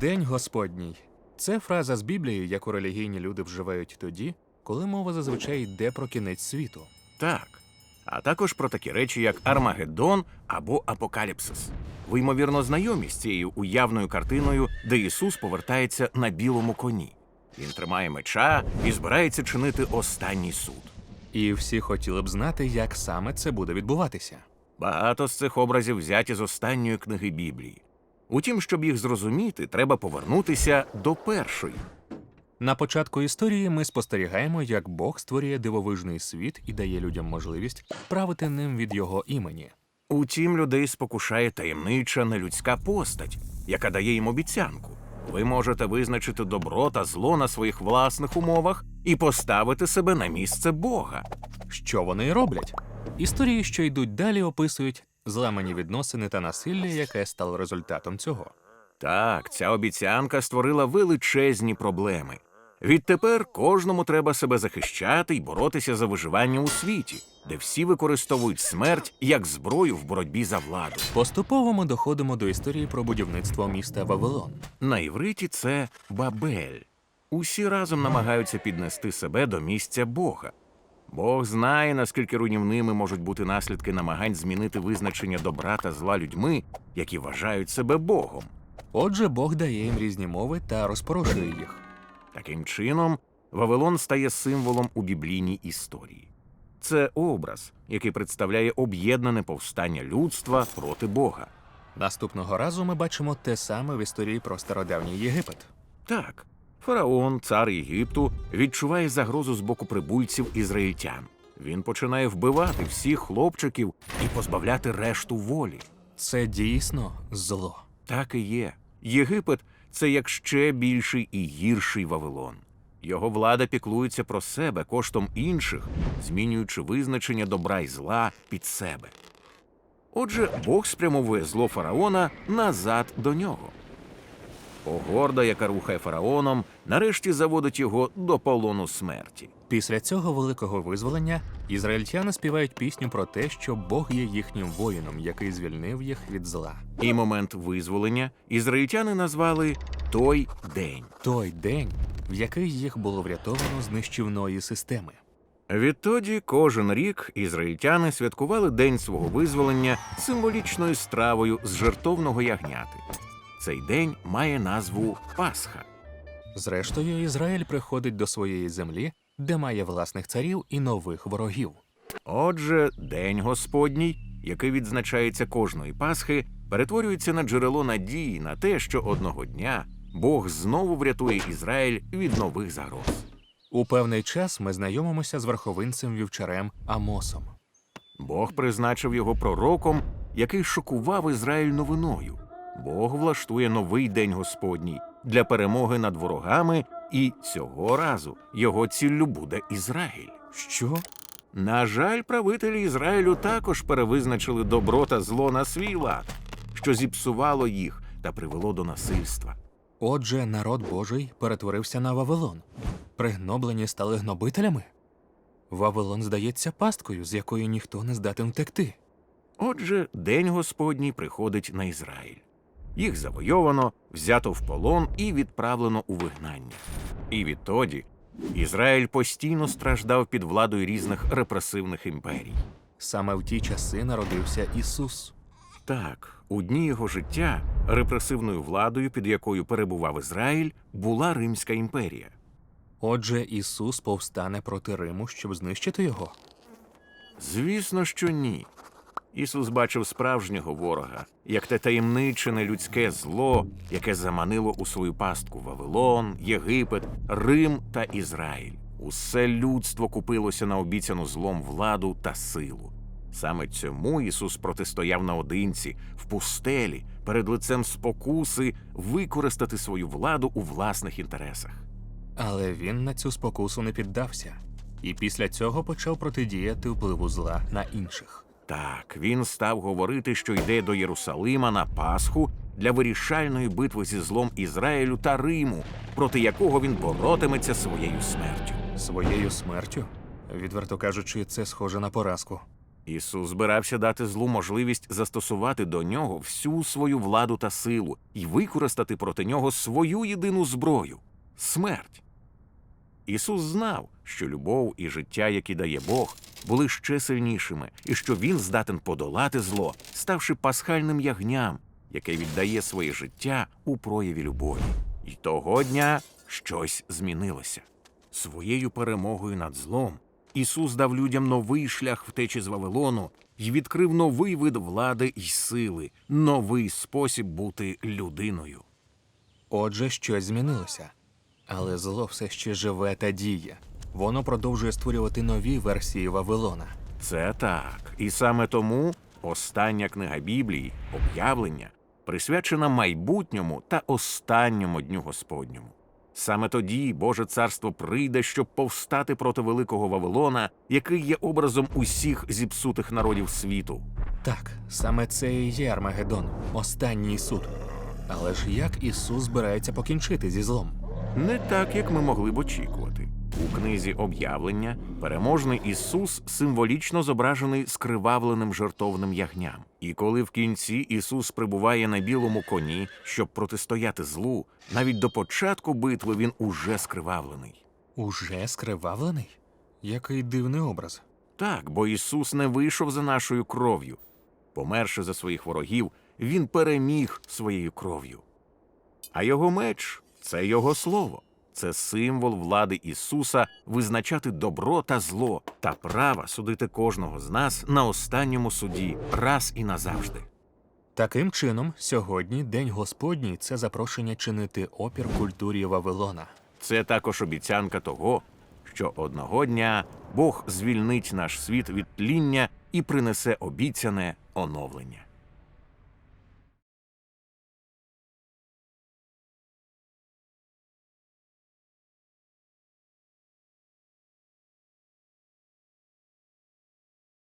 День Господній. Це фраза з Біблії, яку релігійні люди вживають тоді, коли мова зазвичай йде про кінець світу. Так. А також про такі речі, як Армагеддон або Апокаліпсис. Ви, ймовірно, знайомі з цією уявною картиною, де Ісус повертається на білому коні. Він тримає меча і збирається чинити останній суд. І всі хотіли б знати, як саме це буде відбуватися. Багато з цих образів взяті з останньої книги Біблії. Утім, щоб їх зрозуміти, треба повернутися до першої. На початку історії ми спостерігаємо, як Бог створює дивовижний світ і дає людям можливість правити ним від його імені. Утім, людей спокушає таємнича нелюдська постать, яка дає їм обіцянку. Ви можете визначити добро та зло на своїх власних умовах і поставити себе на місце Бога. Що вони роблять? Історії, що йдуть далі, описують зламані відносини та насилля, яке стало результатом цього. Так, ця обіцянка створила величезні проблеми. Відтепер кожному треба себе захищати і боротися за виживання у світі, де всі використовують смерть як зброю в боротьбі за владу. Поступово ми доходимо до історії про будівництво міста Вавилон. На івриті це Бабель. Усі разом намагаються піднести себе до місця Бога. Бог знає, наскільки руйнівними можуть бути наслідки намагань змінити визначення добра та зла людьми, які вважають себе Богом. Отже, Бог дає їм різні мови та розпорошує їх. Таким чином, Вавилон стає символом у біблійній історії. Це образ, який представляє об'єднане повстання людства проти Бога. Наступного разу ми бачимо те саме в історії про стародавній Єгипет. Так, фараон, цар Єгипту, відчуває загрозу з боку прибульців ізраїльтян. Він починає вбивати всіх хлопчиків і позбавляти решту волі. Це дійсно зло. Так і є. Єгипет це як ще більший і гірший Вавилон. Його влада піклується про себе коштом інших, змінюючи визначення добра і зла під себе. Отже, Бог спрямовує зло фараона назад до нього. Погорда, яка рухає фараоном, нарешті заводить його до полону смерті. Після цього великого визволення ізраїльтяни співають пісню про те, що Бог є їхнім воїном, який звільнив їх від зла. І момент визволення ізраїльтяни назвали той день. Той день, в який їх було врятовано з нищівної системи. Відтоді кожен рік ізраїльтяни святкували день свого визволення символічною стравою з жертовного ягняти. Цей день має назву Пасха. Зрештою, Ізраїль приходить до своєї землі, де має власних царів і нових ворогів. Отже, День Господній, який відзначається кожної Пасхи, перетворюється на джерело надії на те, що одного дня Бог знову врятує Ізраїль від нових загроз. У певний час ми знайомимося з верховинцем вівчарем Амосом. Бог призначив його пророком, який шокував Ізраїль новиною. Бог влаштує новий день Господній для перемоги над ворогами, і цього разу його ціллю буде Ізраїль. Що? На жаль, правителі Ізраїлю також перевизначили добро та зло на свій лад, що зіпсувало їх та привело до насильства. Отже, народ Божий перетворився на Вавилон. Пригноблені стали гнобителями. Вавилон здається пасткою, з якої ніхто не здатен втекти. Отже, День Господній приходить на Ізраїль. Їх завойовано, взято в полон і відправлено у вигнання. І відтоді Ізраїль постійно страждав під владою різних репресивних імперій. Саме в ті часи народився Ісус. Так, у дні його життя репресивною владою, під якою перебував Ізраїль, була Римська імперія. Отже, Ісус повстане проти Риму, щоб знищити його. Звісно, що ні. Ісус бачив справжнього ворога, як те таємничене людське зло, яке заманило у свою пастку Вавилон, Єгипет, Рим та Ізраїль. Усе людство купилося на обіцяну злом владу та силу. Саме цьому Ісус протистояв наодинці в пустелі перед лицем спокуси використати свою владу у власних інтересах. Але він на цю спокусу не піддався, і після цього почав протидіяти впливу зла на інших. Так, він став говорити, що йде до Єрусалима на Пасху для вирішальної битви зі злом Ізраїлю та Риму, проти якого він боротиметься своєю смертю. Своєю смертю, відверто кажучи, це схоже на поразку. Ісус збирався дати злу можливість застосувати до нього всю свою владу та силу і використати проти нього свою єдину зброю смерть. Ісус знав, що любов і життя, які дає Бог, були ще сильнішими, і що Він здатен подолати зло, ставши пасхальним ягням, яке віддає своє життя у прояві любові. І того дня щось змінилося. Своєю перемогою над злом Ісус дав людям новий шлях втечі з Вавилону і відкрив новий вид влади й сили, новий спосіб бути людиною. Отже, щось змінилося. Але зло все ще живе та діє. Воно продовжує створювати нові версії Вавилона. Це так. І саме тому остання книга Біблії, об'явлення, присвячена майбутньому та останньому дню Господньому. Саме тоді Боже царство прийде, щоб повстати проти великого Вавилона, який є образом усіх зіпсутих народів світу. Так, саме це і є Армагеддон, останній суд. Але ж як Ісус збирається покінчити зі злом? Не так, як ми могли б очікувати. У книзі об'явлення переможний Ісус символічно зображений скривавленим жертовним ягням. І коли в кінці Ісус прибуває на білому коні, щоб протистояти злу, навіть до початку битви він уже скривавлений. Уже скривавлений? Який дивний образ. Так, бо Ісус не вийшов за нашою кров'ю. Померши за своїх ворогів, Він переміг своєю кров'ю. А його меч це його слово. Це символ влади Ісуса визначати добро та зло та права судити кожного з нас на останньому суді раз і назавжди. Таким чином, сьогодні День Господній це запрошення чинити опір культурі Вавилона. Це також обіцянка того, що одного дня Бог звільнить наш світ від тління і принесе обіцяне оновлення.